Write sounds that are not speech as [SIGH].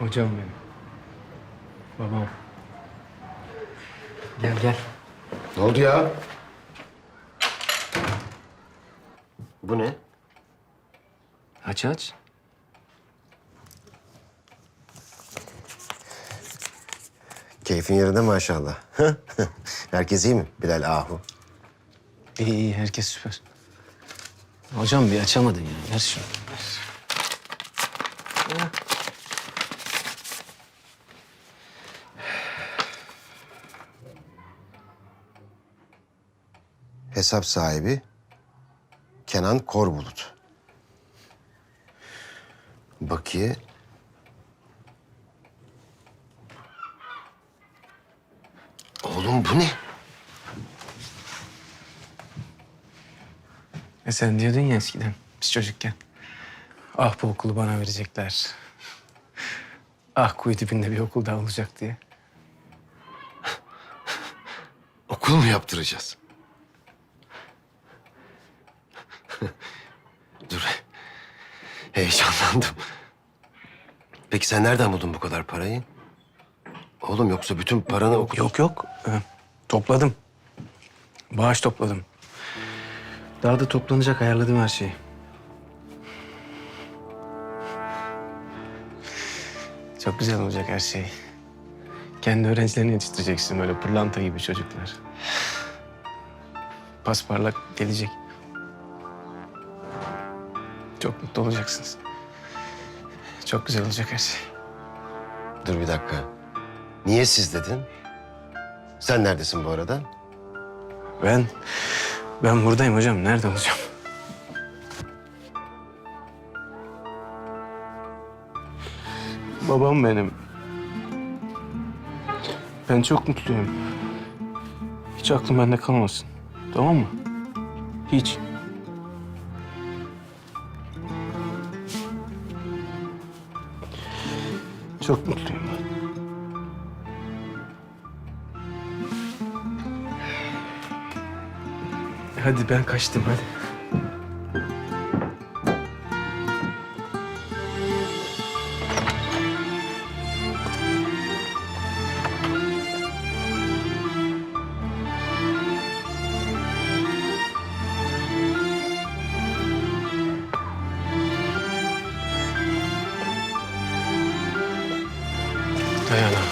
Hocam benim. Babam. Gel gel. Ne oldu ya? Bu ne? Aç aç. Keyfin yerinde maşallah. [LAUGHS] Herkes iyi mi Bilal Ahu? İyi iyi herkes süper. Hocam bir açamadın ya. Ver şunu. Ver. Hesap sahibi Kenan Korbulut. Bakiye Oğlum bu ne? E sen diyordun ya eskiden biz çocukken. Ah bu okulu bana verecekler. Ah kuyu dibinde bir okul daha olacak diye. Okul mu yaptıracağız? [LAUGHS] Dur. Heyecanlandım. Peki sen nereden buldun bu kadar parayı? Oğlum yoksa bütün paranı okul... Yok yok. Ee, topladım. Bağış topladım. Daha da toplanacak ayarladım her şeyi. Çok güzel olacak her şey. Kendi öğrencilerini yetiştireceksin böyle pırlanta gibi çocuklar. Pasparlak gelecek. Çok mutlu olacaksınız. Çok güzel olacak her şey. Dur bir dakika. Niye siz dedin? Sen neredesin bu arada? Ben, ben buradayım hocam. Nerede olacağım? Babam benim. Ben çok mutluyum. Hiç aklım bende kalmasın. Tamam mı? Hiç. Çok mutluyum. Hadi ben kaçtım hadi. Dayanamam.